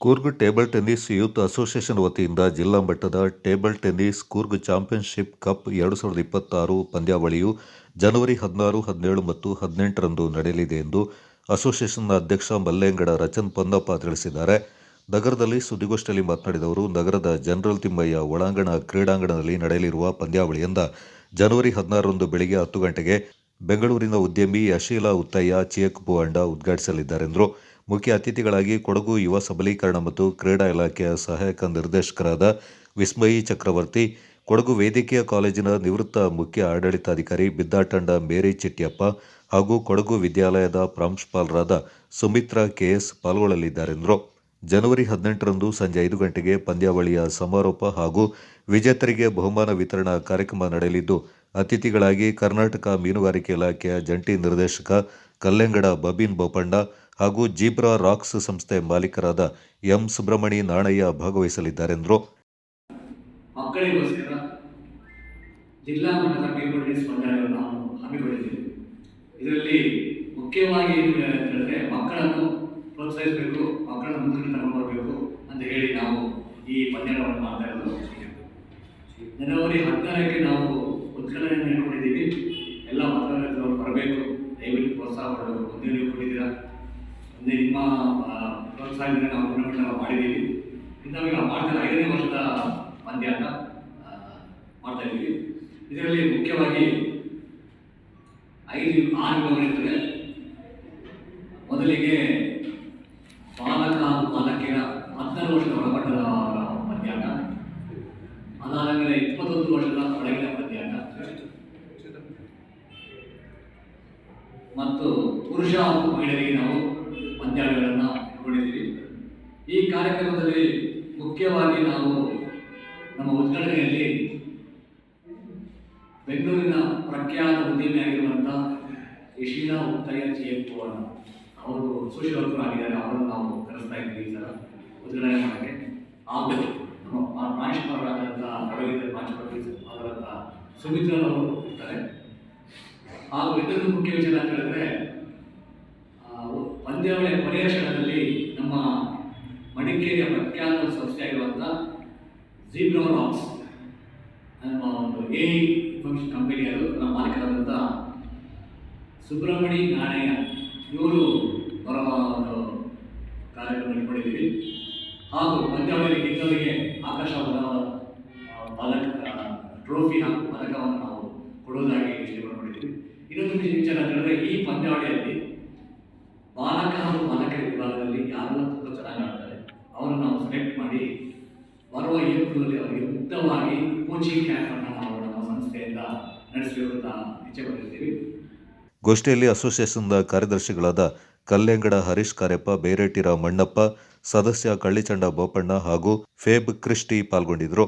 Coorg table tennis youth association ವತಿಯಿಂದ ಜಿಲ್ಲಾ ಮಟ್ಟದ table tennis Coorg championship cup ಎರಡು ಸಾವಿರದ ಇಪ್ಪತ್ತಾರು ಪಂದ್ಯಾವಳಿಯು ಜನವರಿ ಹದಿನಾರು, ಹದಿನೇಳು ಮತ್ತು ಹದಿನೆಂಟರಂದು ನಡೆಯಲಿದೆ ಎಂದು ಅಸೋಸಿಯೇಷನ್ನ ಅಧ್ಯಕ್ಷ ಮಲ್ಲೇಂಗಡ ರಚನ್ ಪೊನ್ನಪ್ಪ ತಿಳಿಸಿದ್ದಾರೆ. ನಗರದಲ್ಲಿ ಸುದ್ದಿಗೋಷ್ಠಿಯಲ್ಲಿ ಮಾತನಾಡಿದ ಅವರು, ನಗರದ ಜನರಲ್ ತಿಮ್ಮಯ್ಯ ಒಳಾಂಗಣ ಕ್ರೀಡಾಂಗಣದಲ್ಲಿ ನಡೆಯಲಿರುವ ಪಂದ್ಯಾವಳಿಯಿಂದ ಜನವರಿ ಹದಿನಾರರಂದು ಬೆಳಗ್ಗೆ ಹತ್ತು ಗಂಟೆಗೆ ಬೆಂಗಳೂರಿನ ಉದ್ಯಮಿ ಅಶೀಲಾ ಉತ್ತಯ್ಯ ಚಿಯಕ್ ಅಂಡ ಉದ್ಘಾಟಿಸಲಿದ್ದಾರೆಂದರು. ಮುಖ್ಯ ಅತಿಥಿಗಳಾಗಿ ಕೊಡಗು ಯುವ ಸಬಲೀಕರಣ ಮತ್ತು ಕ್ರೀಡಾ ಇಲಾಖೆಯ ಸಹಾಯಕ ನಿರ್ದೇಶಕರಾದ ವಿಸ್ಮಯಿ ಚಕ್ರವರ್ತಿ, ಕೊಡಗು ವೈದ್ಯಕೀಯ ಕಾಲೇಜಿನ ನಿವೃತ್ತ ಮುಖ್ಯ ಆಡಳಿತಾಧಿಕಾರಿ ಬಿದ್ದಾಟಂಡ ಮೇರಿ ಚಿಟ್ಟಿಯಪ್ಪ ಹಾಗೂ ಕೊಡಗು ವಿದ್ಯಾಲಯದ ಪ್ರಾಂಶುಪಾಲರಾದ ಸುಮಿತ್ರಾ ಕೆಎಸ್ ಪಾಲ್ಗೊಳ್ಳಲಿದ್ದಾರೆಂದರು. ಜನವರಿ ಹದಿನೆಂಟರಂದು ಸಂಜೆ ಐದು ಗಂಟೆಗೆ ಪಂದ್ಯಾವಳಿಯ ಸಮಾರೋಪ ಹಾಗೂ ವಿಜೇತರಿಗೆ ಬಹುಮಾನ ವಿತರಣಾ ಕಾರ್ಯಕ್ರಮ ನಡೆಯಲಿದ್ದು, ಅತಿಥಿಗಳಾಗಿ ಕರ್ನಾಟಕ ಮೀನುಗಾರಿಕೆ ಇಲಾಖೆಯ ಜಂಟಿ ನಿರ್ದೇಶಕ ಕಲ್ಲೆಂಗಡ ಬಬೀನ್ ಬೋಪಣ್ಣ ಹಾಗೂ ಜೀಬ್ರಾ ರಾಕ್ಸ್ ಸಂಸ್ಥೆ ಮಾಲೀಕರಾದ ಎಂ ಸುಬ್ರಹ್ಮಣಿ ನಾಣಯ್ಯ ಭಾಗವಹಿಸಲಿದ್ದಾರೆಂದರು. ಮಕ್ಕಳಿಗೋಸ್ಕರ ಜಿಲ್ಲಾ ಮಟ್ಟದ ಟೇಬಲ್ ಟೆನ್ನಿಸ್ ನಾವು ಹಮ್ಮಿಕೊಂಡಿದ್ದೇವೆ. ಇದರಲ್ಲಿ ಮುಖ್ಯವಾಗಿ ಹೇಳಿದ್ರೆ ಮಕ್ಕಳನ್ನು ಪ್ರೋತ್ಸಾಹಿಸಬೇಕು, ಮಕ್ಕಳನ್ನು ಮುಂದೆ ತಗೊಂಡ್ಬರಬೇಕು ಅಂತ ಹೇಳಿ ನಾವು ಈ ಪಂದ್ಯಗಳನ್ನು ಮಾಡ್ತಾ ಇರೋದು. ಜನವರಿ ಹದಿನಾರಕ್ಕೆ ನಾವು ಉದ್ಘಾಟನೆ ಹೇಳ್ಕೊಂಡಿದ್ದೀವಿ ಎಲ್ಲ ಮಕ್ಕಳು ಬರಬೇಕು. ದಯವಿಟ್ಟು ಪ್ರೋತ್ಸಾಹ ಕೊಡಬೇಕು ಮುಂದೆ ನೀವು ಕೊಟ್ಟಿದ್ದೀರಾ ಮುಂದೆ ನಿಮ್ಮ ಪ್ರೋತ್ಸಾಹದಿಂದ ನಾವು ಗುಣಮಟ್ಟ ಮಾಡಿದ್ದೀವಿ. ಇದು ನಾವೀಗ ಮಾಡ್ತಾ ಐದನೇ ವರ್ಷದ ಪಂದ್ಯ ಅಂತ ಮಾಡ್ತಾ ಇದ್ದೀವಿ. ಇದರಲ್ಲಿ ಮುಖ್ಯವಾಗಿ ಐದು, ಆರು ವಿಭಾಗಗಳಿರ್ತವೆ ಮೊದಲಿಗೆ ಬಾಲಕ ಹಾಗೂ ಬಾಲಕಿಯರ ಹದಿನಾರು ವರ್ಷದ ಒಳಪಟ್ಟದ ಅದಾದ ಮೇಲೆ ಇಪ್ಪತ್ತೊಂದು ವರ್ಷದ ಒಳಗಿನ ಮಧ್ಯಾಹ್ನ ಮತ್ತು ಪುರುಷ ಹಾಗೂ ಮಹಿಳೆಯರಿಗೆ ನಾವು ಪಂದ್ಯಾಟಗಳನ್ನು ಇಟ್ಕೊಂಡಿದ್ದೀವಿ ಈ ಕಾರ್ಯಕ್ರಮದಲ್ಲಿ ಮುಖ್ಯವಾಗಿ ನಾವು ನಮ್ಮ ಉದ್ಘಾಟನೆಯಲ್ಲಿ ಬೆಂಗಳೂರಿನ ಪ್ರಖ್ಯಾತ ಉದ್ಯಮಿಯಾಗಿರುವಂಥ ಯಶೀಲಾ ಉತ್ತಯ ಚಿಯಪ್ಪು ಅವರು ಸೋಷಿಯಲ್ ವರ್ಕರ್ ಆಗಿದ್ದಾರೆ ಅವರನ್ನು ನಾವು ಕರೆಸ್ತಾ ಇದ್ದೀವಿ ಈ ಸಲ ಉದ್ಘಾಟನೆ ಮಾಡೋಕ್ಕೆ. ಹಾಗೂ ನಮ್ಮ ಪ್ರಾ- ಪ್ರಾಂಶುಪಾಲರಾದಂಥ ಪದವೀಧರ ಪ್ರಾಂಶುಪಾಲರಾದಂಥ ಸುಮಿತ್ರ ಅವರು ಇರ್ತಾರೆ. ಹಾಗೂ ಇದೊಂದು ಮುಖ್ಯ ವಿಚಾರ ಅಂತ ಹೇಳಿದ್ರೆ ಪಂದ್ಯಾವಳಿಯ ಕೊನೆಯ ಕ್ಷಣದಲ್ಲಿ ನಮ್ಮ ಮಡಿಕೇರಿಯ ಪ್ರಖ್ಯಾತ ಸಂಸ್ಥೆಯಾಗಿರುವಂಥ ಜೀಬ್ರಾ ರಾಕ್ಸ್ ನಮ್ಮ ಒಂದು ಎ ಫಂಕ್ಷನ್ ಕಂಪನಿಯವರು ನಮ್ಮ ಮಾಲೀಕರಾದಂಥ ಸುಬ್ರಹ್ಮಣಿ ನಾಣಯ್ಯ ಇವರು ಬರುವ ಒಂದು ಕಾರ್ಯಕ್ರಮ ಇಟ್ಕೊಂಡಿದ್ದೀವಿ ಹಾಗೂ ಪಂದ್ಯಾವಳಿಯಲ್ಲಿ ಗೆದ್ದವರಿಗೆ ಆಕಾಶ ಬಾಲಕ ಟ್ರೋಫಿ ಹಾಗೂ ಪದಕವನ್ನು ನಾವು ಕೊಡುವುದಾಗಿ ಇಷ್ಟಪಡ್ಕೊಂಡಿದ್ದೀವಿ ಇನ್ನೊಂದು ವಿಚಾರ ಅಂತ ಹೇಳಿದ್ರೆ ಈ ಪಂದ್ಯಾವಳಿಯಲ್ಲಿ ಬಾಲಕ ಹಾಗೂ ಬಾಲಕರ ವಿಭಾಗದಲ್ಲಿ ಯಾರೆಲ್ಲ ತುಂಬ ಚೆನ್ನಾಗಿ ಆಡ್ತಾರೆ, ಅವರನ್ನು ನಾವು ಸೆಲೆಕ್ಟ್ ಮಾಡಿ ಬರುವ ಏಪ್ರಿಲಲ್ಲಿ ಅವರಿಗೆ ಮುಕ್ತವಾಗಿ ಕೋಚಿಂಗ್ ಕ್ಯಾಂಪನ್ನು ನಾವು ನಮ್ಮ ಸಂಸ್ಥೆಯಿಂದ ನಡೆಸಬೇಕು ಅಂತ ಇಚ್ಛೆ ಪಟ್ಟಿರ್ತೀವಿ. ಗೋಷ್ಠಿಯಲ್ಲಿ ಅಸೋಸಿಯೇಷನ್ದ ಕಾರ್ಯದರ್ಶಿಗಳಾದ ಕಲ್ಲೆಂಗಡ ಹರೀಶ್ ಕಾರ್ಯಪ್ಪ ಬೇರೇಟಿರ ಮಣ್ಣಪ್ಪ, ಸದಸ್ಯ ಕಳ್ಳಿಚಂಡ ಬೋಪಣ್ಣ ಹಾಗೂ ಫೇಬ್ ಕ್ರಿಸ್ಟಿ ಪಾಲ್ಗೊಂಡಿದ್ದರು